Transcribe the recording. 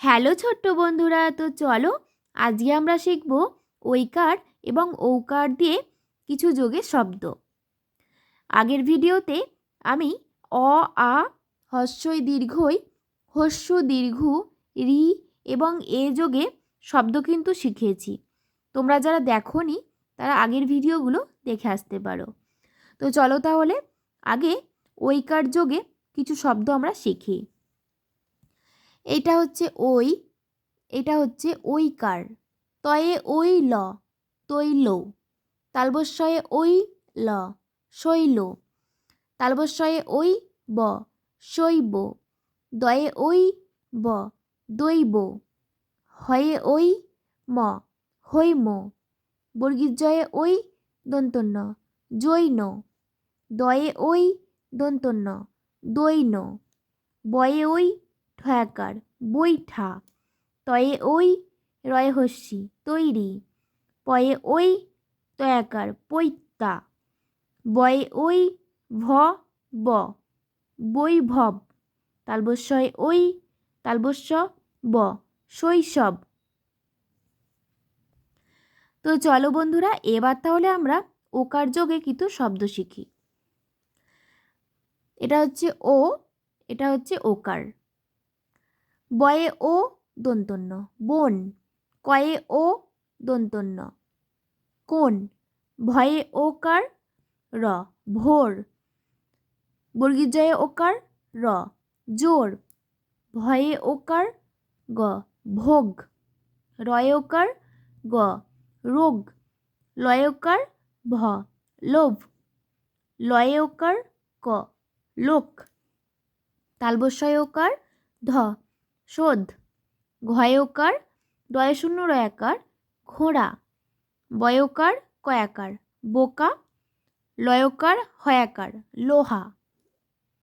Hello ছোট্ট বন্ধুরা, তো চলো আজকে আমরা শিখব ঐকার এবং ঔকার দিয়ে কিছু যোগের শব্দ। আগের ভিডিওতে আমি অ, আ, হস্যই দীর্ঘই, হস্য দীর্ঘ, রি এবং এ যোগে শব্দ কিন্তু শিখিয়েছি। তোমরা যারা দেখোনি, তারা আগের ভিডিওগুলো দেখে আসতে পারো। তো চলো তাহলে আগে ঐকার যোগে কিছু শব্দ আমরা শিখি। এটা হচ্ছে ওই, এটা হচ্ছে ঐকার তয়ে ওই ল, তৈল। তালবস্বয়ে ওই ল, শৈল। তালবস্বয়ে ওই ব, শৈব। দয়ে ওই ব, দৈব। হয়ে ওই ম, হৈম। বর্গীজয়ে ওই দন্তন্য, জৈন। দয়ে ওই দন্তন্য, দৈন। বয়ে ওই ঠয়াকার, বৈঠা। তয়ে ওই রয় হস্যি তৈরি। পয়ে ওই তয়াকার পৈত্তা বয়ে ওই ভ ব বৈভব। তালবস্যয় ওই তালবস্য ব, শৈশব। তো চলো বন্ধুরা, এবার তাহলে আমরা ওকার যোগে কিন্তু শব্দ শিখি। এটা হচ্ছে ও, এটা হচ্ছে ওকার। বয়ে ও দন্তন্য। বন, কয়ে ও দন্তন্য। কোন, ভয়ে ওকার র, ভোর। বর্গীজয়ে ওকার র, জোর। ভয়ে ওকার গ, ভোগ। রয়কার গ, রোগ। লয়কার ভ, লোভ। লয়কার ক, লোক। তালবস্যয়কার ধ শোধ ঘয়কার ডয় শূন্য রয়াকার ঘোড়া বয়কার কয়াকার বোকা লয়কার হয়াকার লোহা।